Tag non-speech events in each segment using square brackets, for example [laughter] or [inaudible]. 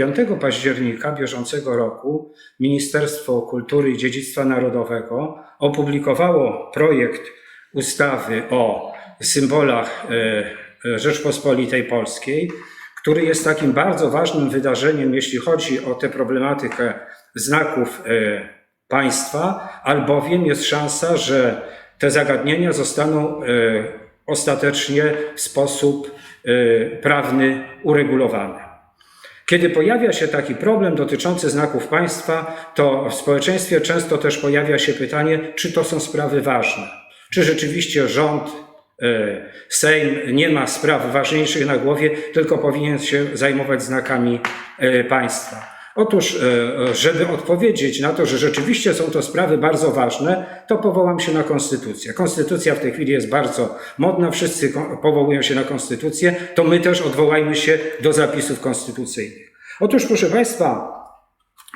5 października bieżącego roku Ministerstwo Kultury i Dziedzictwa Narodowego opublikowało projekt ustawy o symbolach e, Rzeczpospolitej Polskiej, który jest takim bardzo ważnym wydarzeniem, jeśli chodzi o tę problematykę znaków e, państwa, albowiem jest szansa, że te zagadnienia zostaną e, ostatecznie w sposób prawny uregulowane. Kiedy pojawia się taki problem dotyczący znaków państwa, to w społeczeństwie często też pojawia się pytanie, czy to są sprawy ważne. Czy rzeczywiście rząd, e, Sejm nie ma spraw ważniejszych na głowie, tylko powinien się zajmować znakami e, państwa. Otóż, e, żeby odpowiedzieć na to, że rzeczywiście są to sprawy bardzo ważne, to powołam się na konstytucję. Konstytucja w tej chwili jest bardzo modna, wszyscy powołują się na konstytucję, to my też odwołajmy się do zapisów konstytucyjnych. Otóż, proszę Państwa,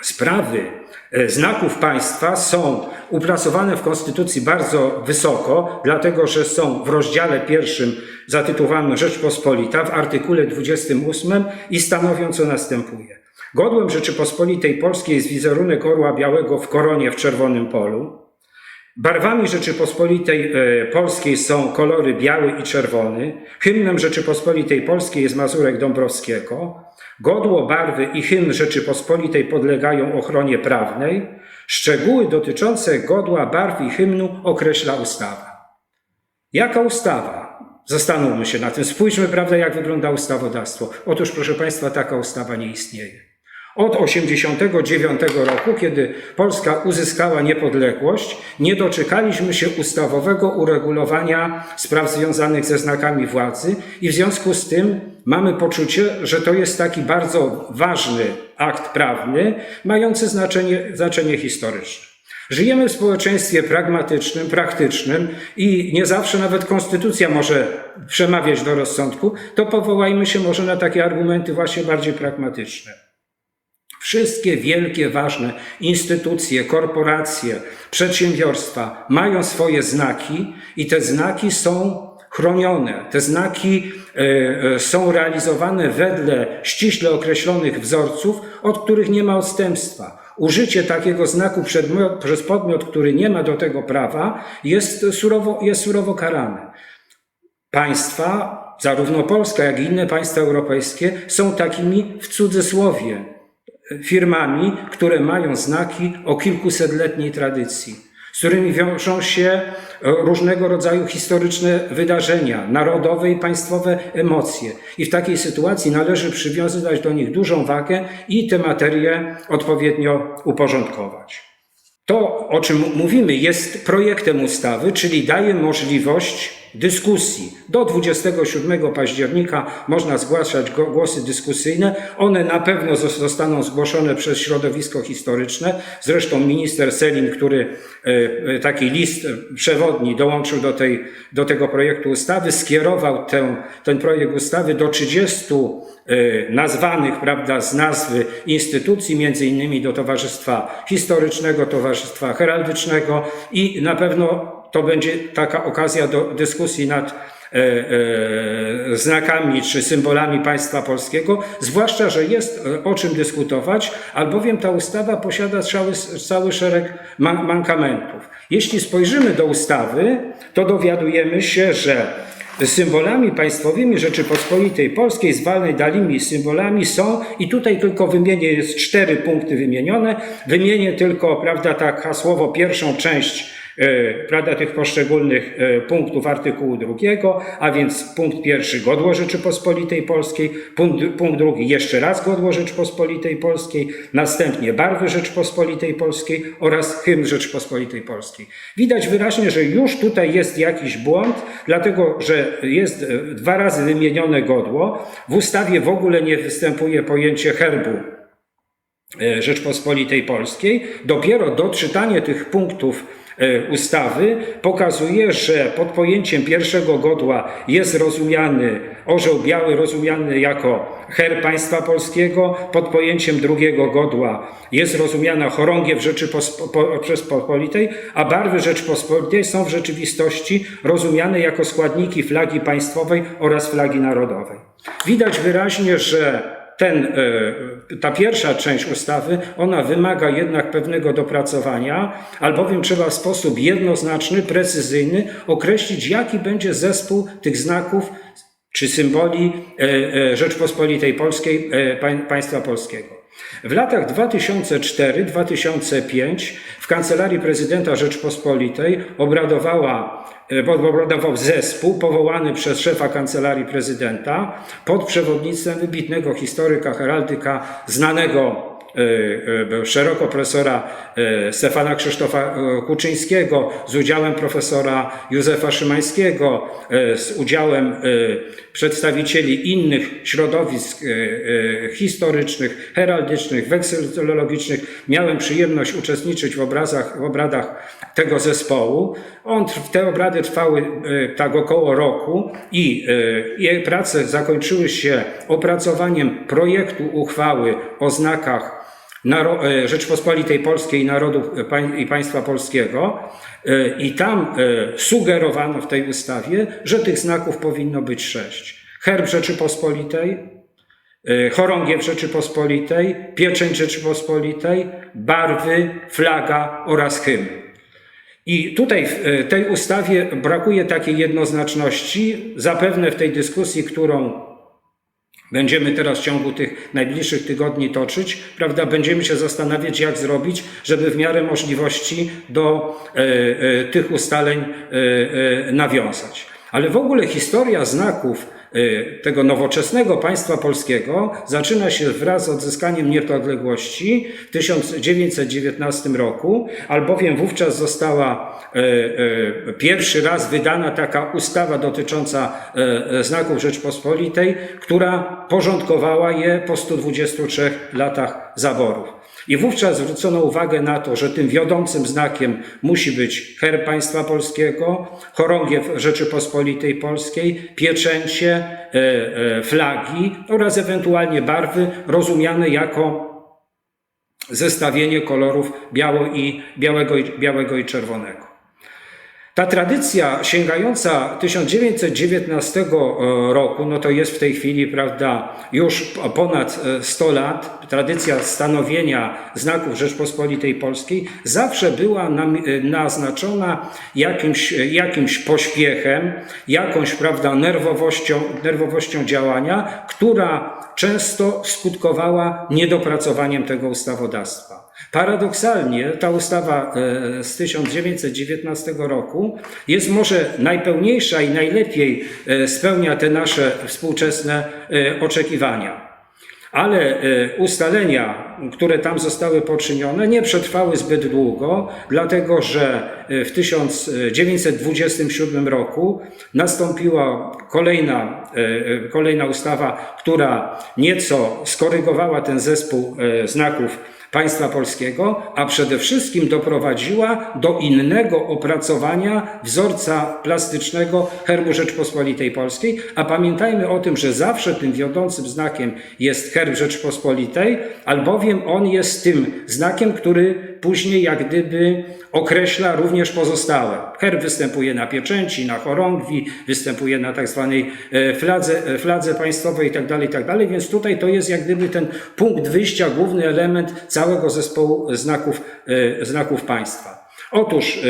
sprawy e, znaków państwa są uplasowane w Konstytucji bardzo wysoko, dlatego że są w rozdziale pierwszym zatytułowanym Rzeczpospolita w artykule 28 i stanowią co następuje. Godłem Rzeczypospolitej Polskiej jest wizerunek orła białego w koronie w czerwonym polu. Barwami Rzeczypospolitej e, Polskiej są kolory biały i czerwony. Hymnem Rzeczypospolitej Polskiej jest Mazurek Dąbrowskiego. Godło, barwy i hymn Rzeczypospolitej podlegają ochronie prawnej. Szczegóły dotyczące godła, barw i hymnu określa ustawa. Jaka ustawa? Zastanówmy się na tym. Spójrzmy, prawda, jak wygląda ustawodawstwo. Otóż, proszę Państwa, taka ustawa nie istnieje. Od 1989 roku, kiedy Polska uzyskała niepodległość, nie doczekaliśmy się ustawowego uregulowania spraw związanych ze znakami władzy i w związku z tym mamy poczucie, że to jest taki bardzo ważny akt prawny, mający znaczenie, znaczenie historyczne. Żyjemy w społeczeństwie pragmatycznym, praktycznym i nie zawsze nawet konstytucja może przemawiać do rozsądku, to powołajmy się może na takie argumenty właśnie bardziej pragmatyczne. Wszystkie wielkie, ważne instytucje, korporacje, przedsiębiorstwa mają swoje znaki i te znaki są chronione. Te znaki e, e, są realizowane wedle ściśle określonych wzorców, od których nie ma odstępstwa. Użycie takiego znaku przedmiot, przez podmiot, który nie ma do tego prawa, jest surowo, jest surowo karane. Państwa, zarówno Polska, jak i inne państwa europejskie, są takimi w cudzysłowie firmami, które mają znaki o kilkusetletniej tradycji, z którymi wiążą się e, różnego rodzaju historyczne wydarzenia, narodowe i państwowe emocje. I w takiej sytuacji należy przywiązywać do nich dużą wagę i te materie odpowiednio uporządkować. To, o czym mówimy, jest projektem ustawy, czyli daje możliwość dyskusji. Do 27 października można zgłaszać głosy dyskusyjne. One na pewno zos- zostaną zgłoszone przez środowisko historyczne. Zresztą minister Selin, który e, e, taki list e, przewodni dołączył do, tej, do tego projektu ustawy, skierował tę, ten projekt ustawy do 30 e, nazwanych, prawda, z nazwy instytucji, między innymi do Towarzystwa Historycznego, Towarzystwa Heraldycznego i na pewno to będzie taka okazja do dyskusji nad e, e, znakami czy symbolami państwa polskiego, zwłaszcza, że jest e, o czym dyskutować, albowiem ta ustawa posiada cały, cały szereg man, mankamentów. Jeśli spojrzymy do ustawy, to dowiadujemy się, że Symbolami państwowymi Rzeczypospolitej Polskiej, zwanej dalimi symbolami są, i tutaj tylko wymienię, jest cztery punkty wymienione, wymienię tylko, prawda, tak hasłowo pierwszą część prawda, tych poszczególnych e, punktów artykułu drugiego, a więc punkt pierwszy godło Rzeczypospolitej Polskiej, punkt, punkt drugi jeszcze raz godło Rzeczypospolitej Polskiej, następnie barwy Rzeczypospolitej Polskiej oraz hymn Rzeczypospolitej Polskiej. Widać wyraźnie, że już tutaj jest jakiś błąd, dlatego że jest e, dwa razy wymienione godło. W ustawie w ogóle nie występuje pojęcie herbu e, Rzeczpospolitej Polskiej. Dopiero doczytanie tych punktów e, ustawy pokazuje, że pod pojęciem pierwszego godła jest rozumiany orzeł biały, rozumiany jako herb państwa polskiego, pod pojęciem drugiego godła jest rozumiana chorągiew Rzeczypospolitej, a barwy Rzeczypospolitej są w rzeczywistości rozumiane jako składniki flagi państwowej oraz flagi narodowej. Widać wyraźnie, że ten, e, ta pierwsza część ustawy, ona wymaga jednak pewnego dopracowania, albowiem trzeba w sposób jednoznaczny, precyzyjny określić, jaki będzie zespół tych znaków czy symboli e, e, Rzeczpospolitej Polskiej, pań- państwa polskiego. W latach 2004-2005 w Kancelarii Prezydenta Rzeczpospolitej obradowała, e, obradował zespół powołany przez szefa Kancelarii Prezydenta pod przewodnictwem wybitnego historyka, heraldyka, znanego szeroko profesora e, Stefana Krzysztofa e, Kuczyńskiego, z udziałem profesora Józefa Szymańskiego, e, z udziałem e, przedstawicieli innych środowisk e, e, historycznych, heraldycznych, wekselologicznych. Miałem przyjemność uczestniczyć w, obrazach, w obradach tego zespołu. On, te obrady trwały e, tak około roku i e, jej prace zakończyły się opracowaniem projektu uchwały o znakach e, Rzeczpospolitej Polskiej narodu e, i państwa polskiego e, i tam e, sugerowano w tej ustawie, że tych znaków powinno być sześć. Herb Rzeczypospolitej, e, chorągiew Rzeczypospolitej, pieczęć Rzeczypospolitej, barwy, flaga oraz hymn. I tutaj w e, tej ustawie brakuje takiej jednoznaczności. Zapewne w tej dyskusji, którą będziemy teraz w ciągu tych najbliższych tygodni toczyć, prawda, będziemy się zastanawiać, jak zrobić, żeby w miarę możliwości do e, e, tych ustaleń e, e, nawiązać. Ale w ogóle historia znaków tego nowoczesnego państwa polskiego zaczyna się wraz z odzyskaniem niepodległości w 1919 roku, albowiem wówczas została e, e, pierwszy raz wydana taka ustawa dotycząca znaków Rzeczpospolitej, która porządkowała je po 123 latach zaborów. I wówczas zwrócono uwagę na to, że tym wiodącym znakiem musi być herb państwa polskiego, chorągiew Rzeczypospolitej Polskiej, pieczęcie, e, e, flagi oraz ewentualnie barwy rozumiane jako zestawienie kolorów biało i, białego, i, białego i czerwonego. Ta tradycja sięgająca 1919 roku, no to jest w tej chwili, prawda, już ponad e, 100 lat, tradycja stanowienia znaków Rzeczpospolitej Polskiej zawsze była e, naznaczona jakimś, jakimś pośpiechem, jakąś, prawda, nerwowością, nerwowością działania, która często skutkowała niedopracowaniem tego ustawodawstwa. Paradoksalnie ta ustawa e, z 1919 roku jest może najpełniejsza i najlepiej e, spełnia te nasze współczesne e, oczekiwania. Ale e, ustalenia, które tam zostały poczynione, nie przetrwały zbyt długo, dlatego że e, w 1927 roku nastąpiła kolejna, e, kolejna ustawa, która nieco skorygowała ten zespół znaków państwa polskiego, a przede wszystkim doprowadziła do innego opracowania wzorca plastycznego herbu Rzeczpospolitej Polskiej, a pamiętajmy o tym, że zawsze tym wiodącym znakiem jest herb Rzeczpospolitej, albowiem on jest tym znakiem, który później jak gdyby określa również pozostałe. Herb występuje na pieczęci, na chorągwi, występuje na tak zwanej e, fladze, e, fladze państwowej itd., itd., więc tutaj to jest jak gdyby ten punkt wyjścia, główny element całego zespołu znaków, e, znaków państwa. Otóż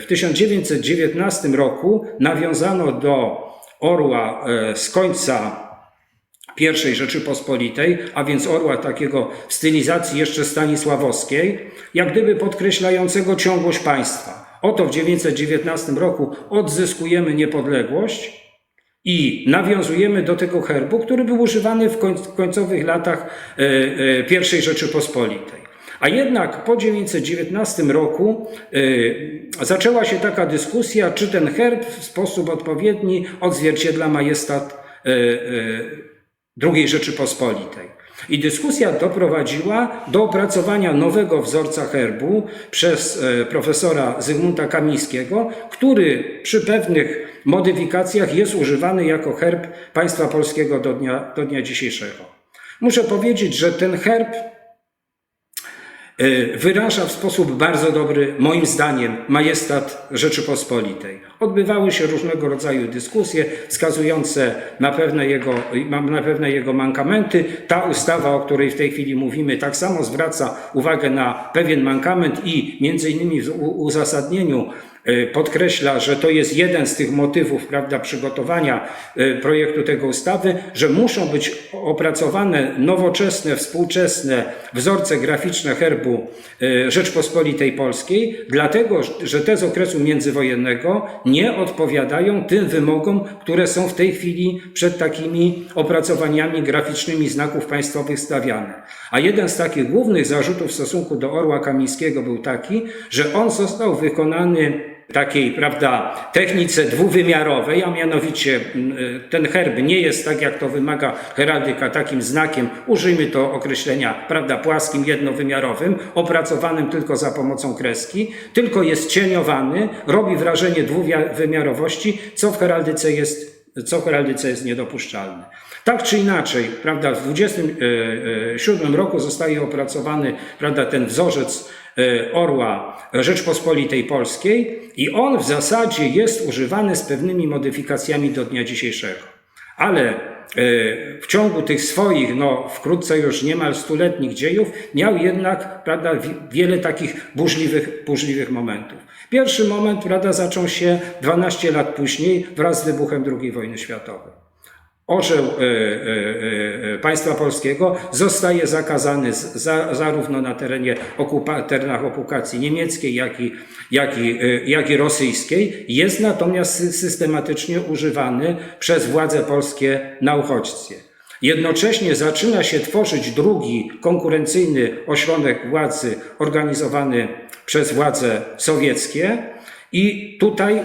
w 1919 roku nawiązano do orła z końca pierwszej Rzeczypospolitej, a więc orła takiego w stylizacji jeszcze stanisławowskiej, jak gdyby podkreślającego ciągłość państwa. Oto w 1919 roku odzyskujemy niepodległość i nawiązujemy do tego herbu, który był używany w koń- w końcowych latach e, e, pierwszej Rzeczypospolitej. A jednak po 1919 roku e, zaczęła się taka dyskusja, czy ten herb w sposób odpowiedni odzwierciedla majestat II Rzeczypospolitej. I dyskusja doprowadziła do opracowania nowego wzorca herbu przez e, profesora Zygmunta Kamińskiego, który przy pewnych modyfikacjach jest używany jako herb państwa polskiego do dnia, do dnia dzisiejszego. Muszę powiedzieć, że ten herb wyraża w sposób bardzo dobry, moim zdaniem, majestat Rzeczypospolitej. Odbywały się różnego rodzaju dyskusje wskazujące na pewne jego, na pewne jego mankamenty. Ta ustawa, o której w tej chwili mówimy, tak samo zwraca uwagę na pewien mankament i między innymi w uzasadnieniu podkreśla, że to jest jeden z tych motywów prawda, przygotowania y, projektu tego ustawy, że muszą być opracowane nowoczesne, współczesne wzorce graficzne herbu y, Rzeczpospolitej Polskiej, dlatego że te z okresu międzywojennego nie odpowiadają tym wymogom, które są w tej chwili przed takimi opracowaniami graficznymi znaków państwowych stawiane. A jeden z takich głównych zarzutów w stosunku do Orła Kamińskiego był taki, że on został wykonany takiej, prawda, technice dwuwymiarowej, a mianowicie m, y, ten herb nie jest tak, jak to wymaga heraldyka, takim znakiem, użyjmy to określenia, prawda, płaskim, jednowymiarowym, opracowanym tylko za pomocą kreski, tylko jest cieniowany, robi wrażenie dwuwymiarowości, co w heraldyce jest, co w heraldyce jest niedopuszczalne. Tak czy inaczej, prawda, w 27 roku zostaje opracowany, prawda, ten wzorzec orła Rzeczpospolitej Polskiej i on w zasadzie jest używany z pewnymi modyfikacjami do dnia dzisiejszego. Ale e, w ciągu tych swoich, no wkrótce już niemal stuletnich dziejów, miał jednak prawda, wi- wiele takich burzliwych, burzliwych momentów. Pierwszy moment prawda, zaczął się 12 lat później wraz z wybuchem II wojny światowej orzeł e, e, e, państwa polskiego zostaje zakazany z, za, zarówno na terenie okupa, terenach okupacji niemieckiej, jak i, jak, i, jak i rosyjskiej. Jest natomiast sy- systematycznie używany przez władze polskie na uchodźstwie. Jednocześnie zaczyna się tworzyć drugi konkurencyjny ośrodek władzy organizowany przez władze sowieckie i tutaj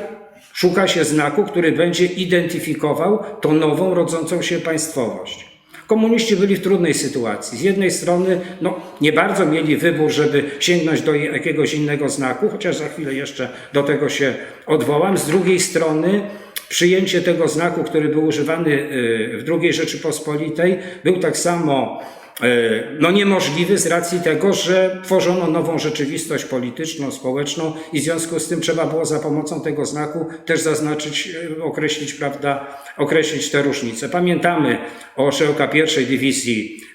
Szuka się znaku, który będzie identyfikował tą nową, rodzącą się państwowość. Komuniści byli w trudnej sytuacji. Z jednej strony no, nie bardzo mieli wybór, żeby sięgnąć do jakiegoś innego znaku, chociaż za chwilę jeszcze do tego się odwołam. Z drugiej strony przyjęcie tego znaku, który był używany y, w II Rzeczypospolitej, był tak samo no niemożliwy z racji tego, że tworzono nową rzeczywistość polityczną, społeczną i w związku z tym trzeba było za pomocą tego znaku też zaznaczyć, e, określić, prawda, określić te różnice. Pamiętamy orzełka pierwszej dywizji e,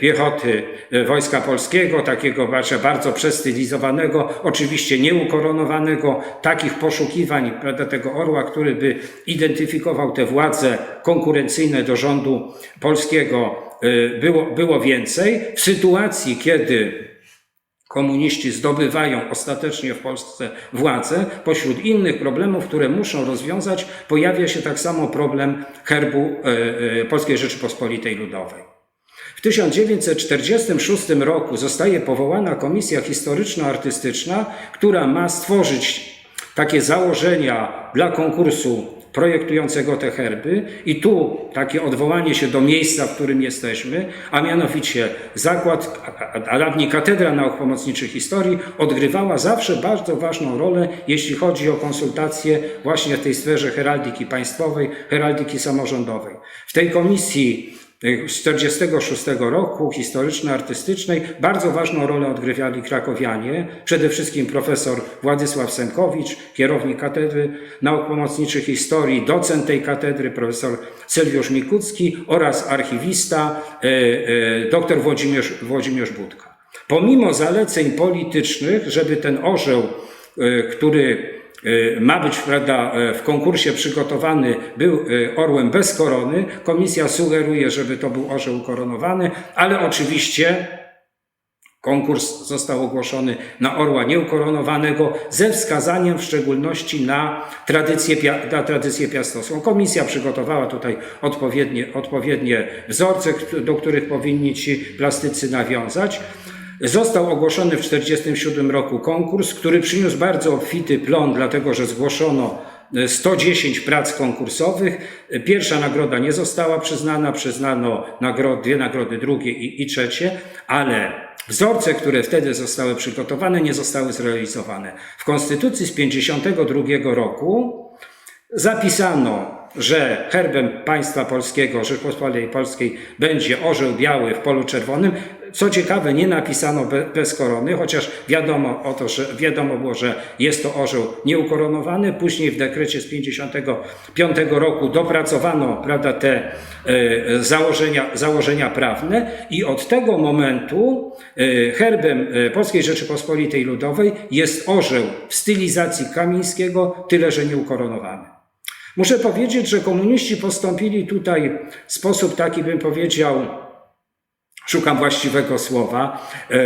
piechoty e, Wojska Polskiego, takiego bardzo- przestylizowanego, oczywiście nieukoronowanego, takich poszukiwań, prawda, tego orła, który by identyfikował te władze konkurencyjne do rządu polskiego, e, było, było więcej. W sytuacji, kiedy komuniści zdobywają ostatecznie w Polsce władzę, pośród innych problemów, które muszą rozwiązać, pojawia się tak samo problem herbu e, e, Polskiej Rzeczypospolitej Ludowej. W 1946 roku zostaje powołana Komisja Historyczno-Artystyczna, która ma stworzyć takie założenia dla konkursu projektującego te herby i tu takie odwołanie się do miejsca, w którym jesteśmy, a mianowicie zakład, a- dawniej Katedra Nauk Pomocniczych Historii odgrywała zawsze bardzo ważną rolę, jeśli chodzi o konsultacje właśnie w tej sferze heraldyki państwowej, heraldyki samorządowej. W tej komisji 1946 roku historyczno-artystycznej bardzo ważną rolę odgrywali krakowianie, przede wszystkim profesor Władysław Sękowicz, kierownik Katedry Nauk Pomocniczych Historii, docent tej katedry, profesor Sylwiusz Mikucki oraz archiwista e, e, dr Włodzimierz, Włodzimierz Budka. Pomimo zaleceń politycznych, żeby ten orzeł, który ma być prawda, e, w konkursie przygotowany, był e, orłem bez korony. Komisja sugeruje, żeby to był orzeł ukoronowany, ale oczywiście konkurs został ogłoszony na orła nieukoronowanego ze wskazaniem w szczególności na tradycję, na tradycję piastowską. Komisja przygotowała tutaj odpowiednie, odpowiednie wzorce, do których powinni ci plastycy nawiązać. Został ogłoszony w 1947 roku konkurs, który przyniósł bardzo obfity plon, dlatego że zgłoszono e, 110 prac konkursowych. E, Pierwsza nagroda nie została przyznana, przyznano nagro, dwie nagrody drugie i, i trzecie, ale wzorce, które wtedy zostały przygotowane, nie zostały zrealizowane. W Konstytucji z 1952 roku zapisano, że herbem państwa polskiego, Rzeczpospolitej Polskiej będzie orzeł biały w polu czerwonym. Co ciekawe, nie napisano be, bez korony, chociaż wiadomo o to, że wiadomo było, że jest to orzeł nieukoronowany. Później w dekrecie z 55 roku dopracowano prawda, te e, założenia, założenia prawne i od tego momentu e, herbem e, Polskiej Rzeczypospolitej Ludowej jest orzeł w stylizacji Kamińskiego, tyle że nieukoronowany. Muszę powiedzieć, że komuniści postąpili tutaj w sposób taki, bym powiedział, szukam właściwego słowa, e,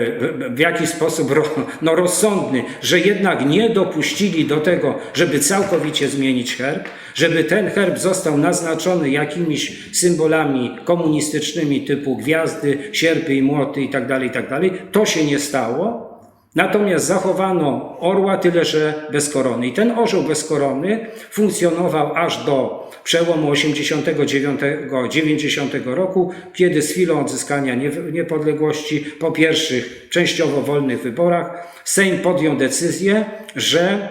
w- jakiś sposób no, rozsądny, że jednak nie dopuścili do tego, żeby całkowicie zmienić herb, żeby ten herb został naznaczony jakimiś symbolami komunistycznymi typu gwiazdy, sierpy i młoty itd., itd. To się nie stało. Natomiast zachowano orła tyle, że bez korony. I ten orzeł bez korony funkcjonował aż do przełomu 89-90 roku, kiedy z chwilą odzyskania nie- niepodległości po pierwszych częściowo wolnych wyborach Sejm podjął decyzję, że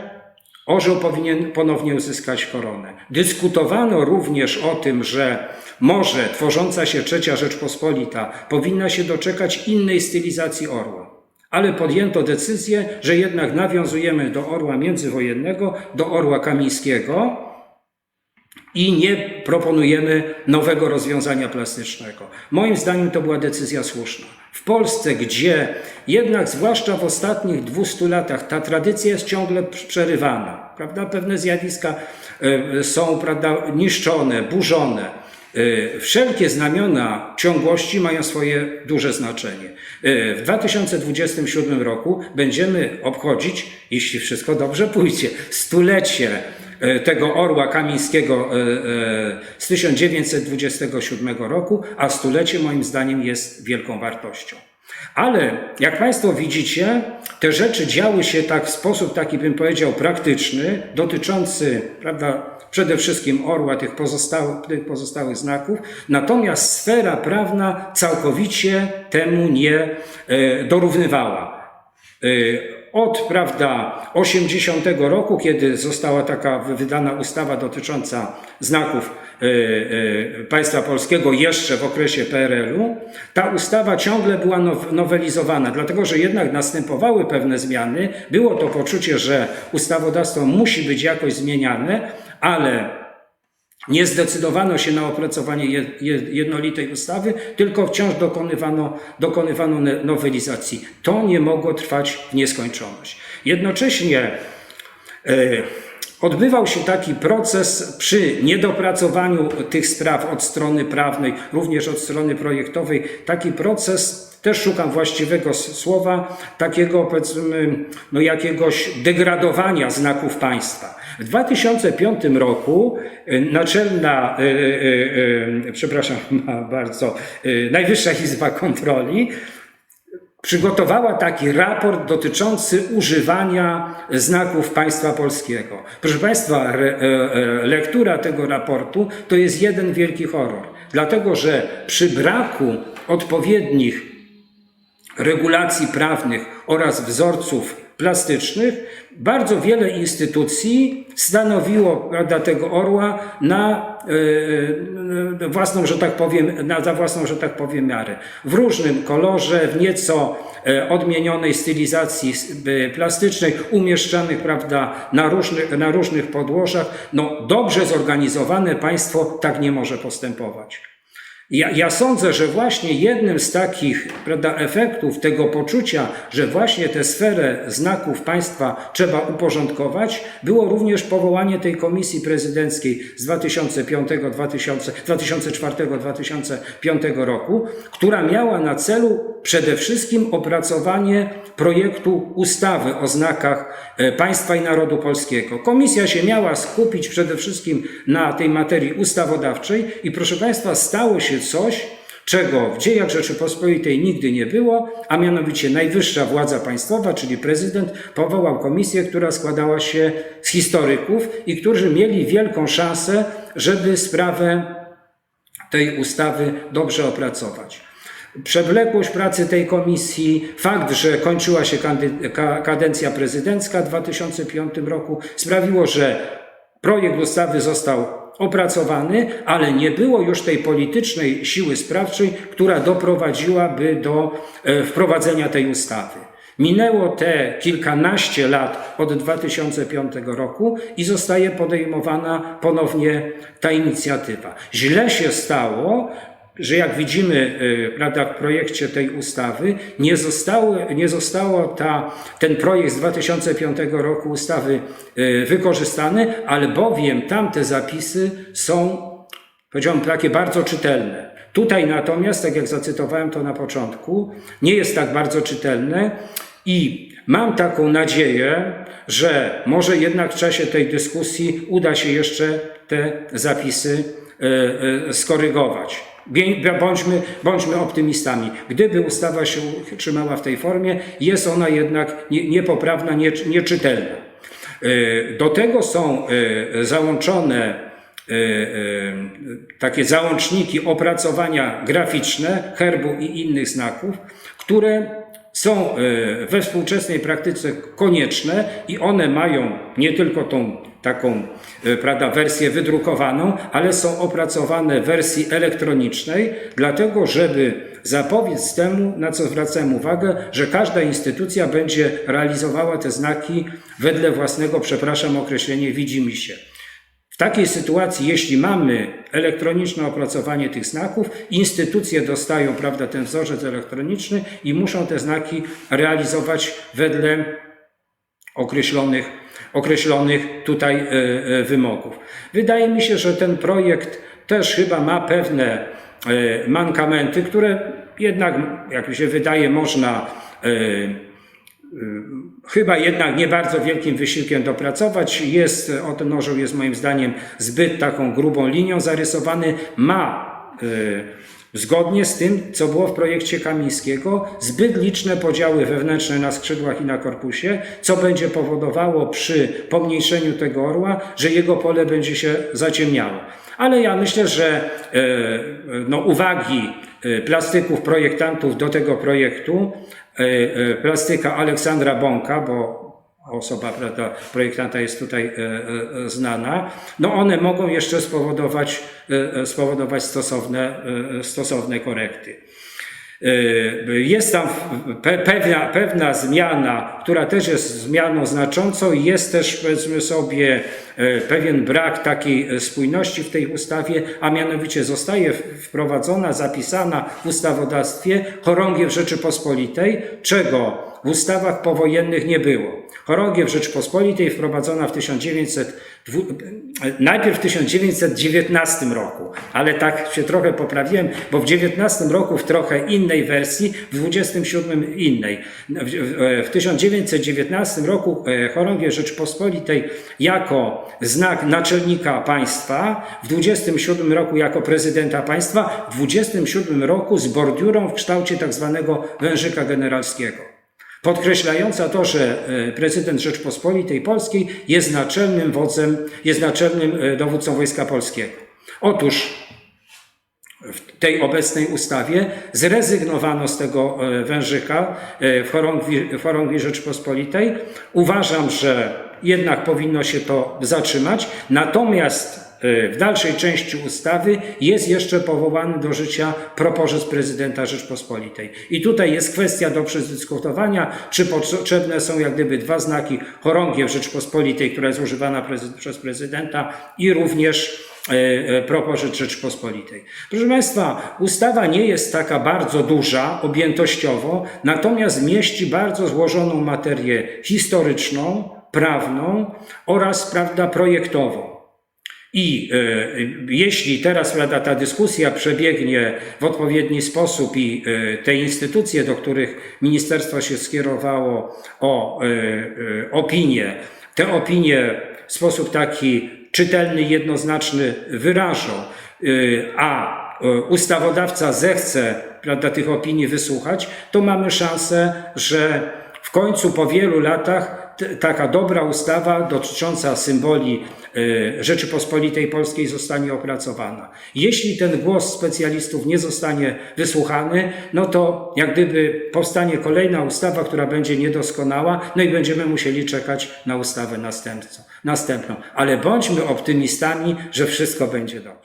orzeł powinien ponownie uzyskać koronę. Dyskutowano również o tym, że może tworząca się trzecia Rzeczpospolita powinna się doczekać innej stylizacji orła. Ale podjęto decyzję, że jednak nawiązujemy do orła międzywojennego, do orła kamińskiego i nie proponujemy nowego rozwiązania plastycznego. Moim zdaniem to była decyzja słuszna. W Polsce, gdzie jednak zwłaszcza w ostatnich 200 latach ta tradycja jest ciągle przerywana, prawda? Pewne zjawiska e, są prawda, niszczone, burzone. E, Wszelkie znamiona ciągłości mają swoje duże znaczenie. E, W 2027 roku będziemy obchodzić, jeśli wszystko dobrze pójdzie, stulecie e, tego orła kamińskiego z 1927 roku, a stulecie moim zdaniem jest wielką wartością. Ale jak Państwo widzicie, te rzeczy działy się tak w sposób taki, bym powiedział, praktyczny, dotyczący, prawda, przede wszystkim orła, tych pozostałych, tych pozostałych znaków, natomiast sfera prawna całkowicie temu nie e, dorównywała. Y, Od prawda 80 roku, kiedy została taka wydana ustawa dotycząca znaków y, y, państwa polskiego jeszcze w okresie PRL-u, ta ustawa ciągle była now- nowelizowana, dlatego że jednak następowały pewne zmiany. Było to poczucie, że ustawodawstwo musi być jakoś zmieniane, ale nie zdecydowano się na opracowanie je- je- jednolitej ustawy, tylko wciąż dokonywano, dokonywano nowelizacji. To nie mogło trwać w nieskończoność. Jednocześnie e, odbywał się taki proces przy niedopracowaniu tych spraw od strony prawnej, również od strony projektowej, taki proces, też szukam właściwego słowa, takiego powiedzmy, no jakiegoś degradowania znaków państwa. W 2005 roku y, naczelna, y, y, y, przepraszam [laughs] bardzo, y, Najwyższa Izba Kontroli przygotowała taki raport dotyczący używania znaków państwa polskiego. Proszę Państwa, re, e, e, lektura tego raportu to jest jeden wielki horror, dlatego że przy braku odpowiednich regulacji prawnych oraz wzorców plastycznych, bardzo wiele instytucji stanowiło prawda, tego orła na e, własną, że tak powiem, na, za własną, że tak powiem, miarę. W różnym kolorze, w nieco e, odmienionej stylizacji plastycznej, umieszczanych prawda, na, różnych, na różnych podłożach. No, dobrze zorganizowane państwo tak nie może postępować. Ja, ja sądzę, że właśnie jednym z takich prawda, efektów tego poczucia, że właśnie tę sferę znaków państwa trzeba uporządkować, było również powołanie tej komisji prezydenckiej z 2004-2005 roku, która miała na celu przede wszystkim opracowanie projektu ustawy o znakach e, państwa i narodu polskiego. Komisja się miała skupić przede wszystkim na tej materii ustawodawczej i proszę Państwa, stało się coś, czego w dziejach Rzeczypospolitej nigdy nie było, a mianowicie najwyższa władza państwowa, czyli prezydent, powołał komisję, która składała się z historyków i którzy mieli wielką szansę, żeby sprawę tej ustawy dobrze opracować. Przewlekłość pracy tej komisji, fakt, że kończyła się kadencja prezydencka w 2005 roku, sprawiło, że projekt ustawy został opracowany, ale nie było już tej politycznej siły sprawczej, która doprowadziłaby do e, wprowadzenia tej ustawy. Minęło te kilkanaście lat od 2005 roku i zostaje podejmowana ponownie ta inicjatywa. Źle się stało, że jak widzimy y, prawda, w projekcie tej ustawy, nie, zostało, nie zostało ta, ten projekt z 2005 roku ustawy y, wykorzystany, ale bowiem tamte zapisy są, powiedziałbym, takie bardzo czytelne. Tutaj natomiast, tak jak zacytowałem to na początku, nie jest tak bardzo czytelne i mam taką nadzieję, że może jednak w czasie tej dyskusji uda się jeszcze te zapisy y, skorygować. Bądźmy, bądźmy optymistami. Gdyby ustawa się utrzymała w tej formie, jest ona jednak nie- niepoprawna, nie, nieczytelna. Y, Do tego są y, załączone y, takie załączniki opracowania graficzne herbu i innych znaków, które są y, we współczesnej praktyce konieczne i one mają nie tylko tą taką y, prawda, wersję wydrukowaną, ale są opracowane w wersji elektronicznej, dlatego żeby zapobiec temu, na co zwracałem uwagę, że każda instytucja będzie realizowała te znaki wedle własnego, przepraszam, określenie widzimy się. Takiej sytuacji, jeśli mamy elektroniczne opracowanie tych znaków, instytucje dostają prawda, ten wzorzec elektroniczny i muszą te znaki realizować wedle określonych, określonych tutaj e, e, wymogów. Wydaje mi się, że ten projekt też chyba ma pewne e, mankamenty, które jednak, jak mi się wydaje, można chyba jednak nie bardzo wielkim wysiłkiem dopracować. Jest, odnożył jest moim zdaniem zbyt taką grubą linią zarysowany. Ma y, zgodnie z tym, co było w projekcie Kamińskiego, zbyt liczne podziały wewnętrzne na skrzydłach i na korpusie, co będzie powodowało przy pomniejszeniu tego orła, że jego pole będzie się zaciemniało. Ale ja myślę, że e, no, uwagi e, plastyków, projektantów do tego projektu, e, e, plastyka Aleksandra Bąka, bo osoba prawda, projektanta jest tutaj e, e, znana, no one mogą jeszcze spowodować, e, e, spowodować stosowne, e, stosowne korekty. E, Jest tam pe- pewna, pewna zmiana, która też jest zmianą znaczącą i jest też powiedzmy sobie e, pewien brak takiej spójności w tej ustawie, a mianowicie zostaje wprowadzona, zapisana w ustawodawstwie chorągiew Rzeczypospolitej, czego w ustawach powojennych nie było. Chorągiew Rzeczypospolitej wprowadzona w 1900, dwu- najpierw w 1919 roku, ale tak się trochę poprawiłem, bo w 19 roku w trochę innej wersji, w 27 innej. W, w, w 1919 roku e, chorągiew Rzeczypospolitej jako znak naczelnika państwa, w 27 roku jako prezydenta państwa, w 27 roku z bordiurą w kształcie tak zwanego wężyka generalskiego podkreślająca to, że e, prezydent Rzeczpospolitej Polskiej jest naczelnym wodzem, jest naczelnym e, dowódcą Wojska Polskiego. Otóż w tej obecnej ustawie zrezygnowano z tego e, wężyka w chorągwi, w chorągwi Rzeczpospolitej. Uważam, że jednak powinno się to zatrzymać, natomiast w dalszej części ustawy jest jeszcze powołany do życia propozyc prezydenta Rzeczpospolitej. I tutaj jest kwestia do przedyskutowania, czy potrzebne są jak gdyby dwa znaki chorągiew Rzeczpospolitej, która jest używana przez prezydenta i również e, e, propozyt Rzeczpospolitej. Proszę Państwa, ustawa nie jest taka bardzo duża objętościowo, natomiast mieści bardzo złożoną materię historyczną, prawną oraz prawda, projektową. I e, jeśli teraz ta dyskusja przebiegnie w odpowiedni sposób i e, te instytucje, do których ministerstwo się skierowało o e, opinie, te opinie w sposób taki czytelny, jednoznaczny wyrażą, a ustawodawca zechce prawda, tych opinii wysłuchać, to mamy szansę, że w końcu po wielu latach taka dobra ustawa dotycząca symboli e, Rzeczypospolitej Polskiej zostanie opracowana. Jeśli ten głos specjalistów nie zostanie wysłuchany, no to jak gdyby powstanie kolejna ustawa, która będzie niedoskonała, no i będziemy musieli czekać na ustawę następną. Ale bądźmy optymistami, że wszystko będzie dobrze.